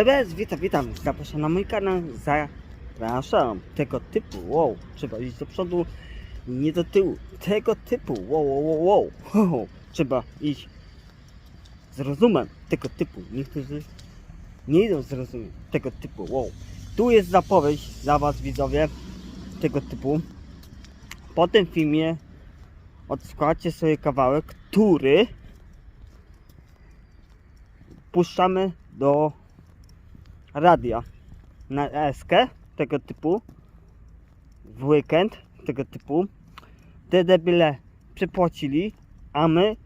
BBS, witam, witam. Zapraszam na mój kanał. Zapraszam. Tego typu, wow. Trzeba iść do przodu, nie do tyłu. Tego typu, wow, wow, wow, wow. Trzeba iść z rozumem. Tego typu. Niektórzy nie idą z rozumem. Tego typu, wow. Tu jest zapowiedź dla Was, widzowie. Tego typu. Po tym filmie odsłuchacie sobie kawałek, który puszczamy do radia na eskę tego typu. W weekend tego typu. Te debile przypłacili a my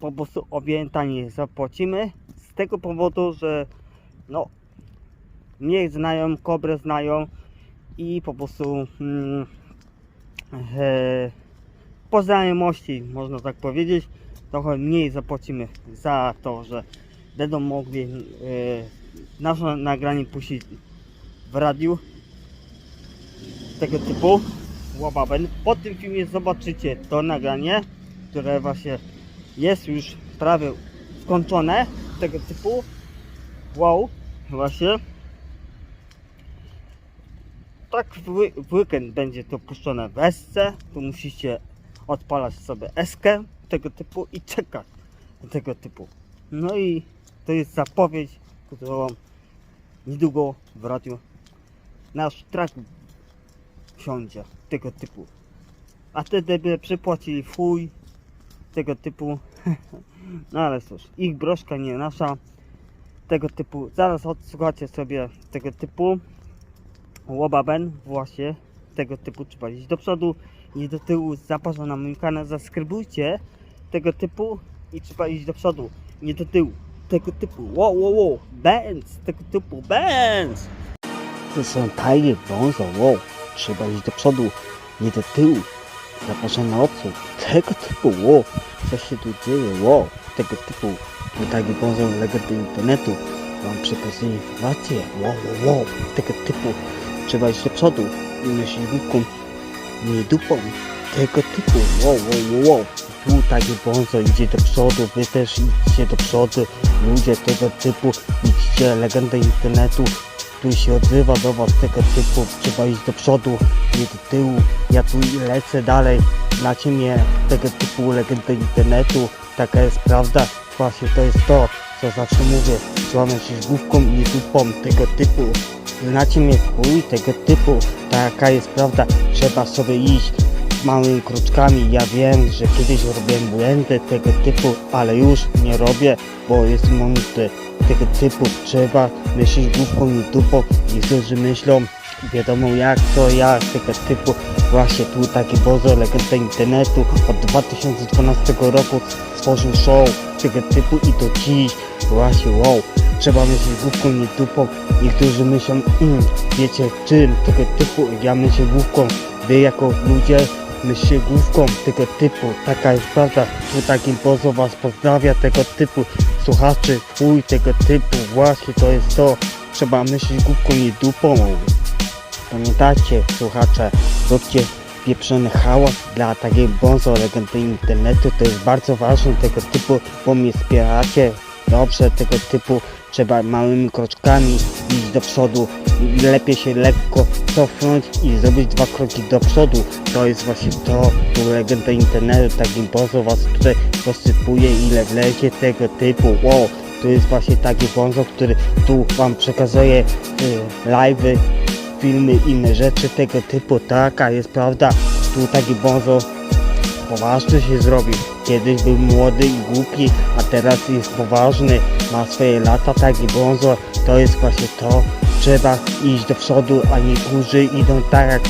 po prostu o wiele taniej zapłacimy z tego powodu, że no mnie znają, kobrę znają i po prostu e, po znajomości można tak powiedzieć trochę mniej zapłacimy za to, że będą mogli e, nasze nagranie puścić w radiu tego typu łababen. Po tym filmie zobaczycie to nagranie, które właśnie jest już prawie skończone tego typu. Wow, właśnie. Tak w weekend będzie to puszczone w esce. Tu musicie odpalać sobie eskę tego typu i czekać tego typu. No i to jest zapowiedź, którą niedługo w radiu nasz track wsiądzie tego typu. A te debile przypłacili chuj tego typu. No ale cóż, ich broszka nie nasza. Tego typu. Zaraz odsłuchacie sobie tego typu. Łobaben właśnie tego typu trzeba iść do przodu i do tyłu. Zapraszam na mój kanał, zaskrybujcie tego typu i trzeba iść do przodu, nie do tyłu. Tego typu, wow, wow, wow, bands, tego typu, bands. To są tajnie wązo, wow, trzeba iść do przodu, nie do tyłu. Zapraszam na odsłuch, tego typu, wow, co się tu dzieje, wow, tego typu. Tutaj wązo legendy internetu, wam przekazuję informacje, wow, wow, wow, tego typu. Trzeba iść do przodu, nie główką, nie dupą, tego typu, wow, wow, wow, wow. Tu taki bonzo idzie do przodu, wy też idźcie do przodu, ludzie tego typu, idźcie, legenda internetu, tu się odzywa do was tego typu, trzeba iść do przodu, nie do tyłu, ja tu lecę dalej, znacie mnie, tego typu legenda internetu, taka jest prawda, właśnie to jest to, co zawsze mówię, trzeba się główką i dupą tego typu, znacie mnie chuj tego typu, taka jest prawda, trzeba sobie iść, małymi kroczkami. Ja wiem, że kiedyś robiłem błędy tego typu, ale już nie robię, bo jest momenty tego typu. Trzeba myśleć główką i dupą. Niektórzy myślą, wiadomo jak to, jak tego typu. Właśnie tu taki bozo, legenda internetu od 2012 roku stworzył show tego typu i to dziś. Właśnie wow, trzeba myśleć główką i dupą. Niektórzy myślą, mm, wiecie czym tego typu. Ja myślę główką. Wy jako ludzie myślcie główką tego typu, taka jest prawda, tu takim pozo was pozdrawia tego typu, słuchaczy, chuj tego typu, właśnie to jest to, trzeba myśleć główką i dupą, pamiętajcie słuchacze, róbcie pieprzony hałas dla takiej bonzo legendy internetu, to jest bardzo ważne tego typu, bo mnie wspieracie, dobrze tego typu, trzeba małymi kroczkami iść do przodu, lepiej się lekko cofnąć i zrobić dwa kroki do przodu. To jest właśnie to, tu legenda internetu, takim bonzo was tutaj posypuje ile wlezie tego typu. Wow, tu jest właśnie taki bonzo, który tu wam przekazuje y, live'y, filmy, inne rzeczy tego typu. Taka jest prawda. Tu taki bonzo poważny się zrobił. Kiedyś był młody i głupi, a teraz jest poważny, ma swoje lata, taki bonzo, to jest właśnie to. Trzeba iść do przodu, a niektórzy idą tak jak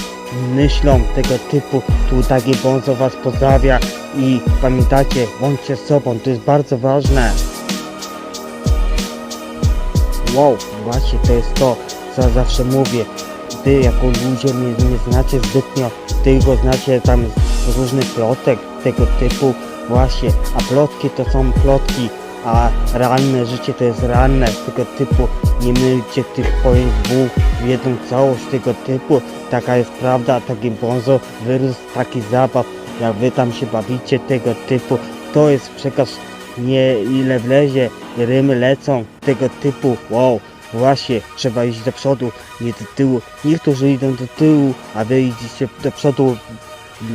myślą tego typu. Tu taki bonzo was pozdrawia i pamiętajcie, bądźcie sobą, to jest bardzo ważne. Wow, właśnie to jest to, co zawsze mówię. Wy jako ludzie mnie nie znacie zbytnio, tylko znacie tam różnych plotek tego typu właśnie, a plotki to są plotki, a realne życie to jest realne tego typu. Nie mylcie tych pojęć dwóch w jedną całość tego typu. Taka jest prawda, taki bonzo wyrósł taki zabaw, jak wy tam się bawicie tego typu. To jest przekaz nie ile wlezie, rymy lecą tego typu, wow, Właśnie, trzeba iść do przodu, nie do tyłu. Niektórzy idą do tyłu, a wy idziecie do przodu.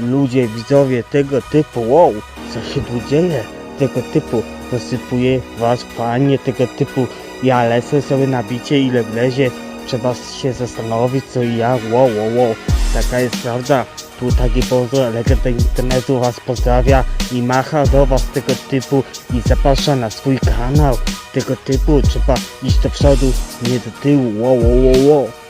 Ludzie, widzowie tego typu, wow, co się tu dzieje? Tego typu posypuje was panie, tego typu ja lecę sobie na bicie, ile wlezie. Trzeba się zastanowić, co i jak, wow, wow, wow. Taka jest prawda. Tu taki pozdro, legenda internetu was pozdrawia i macha do was tego typu i zaprasza na swój kanał tego typu. Trzeba iść do przodu, nie do tyłu, wow, wow, wow, wow.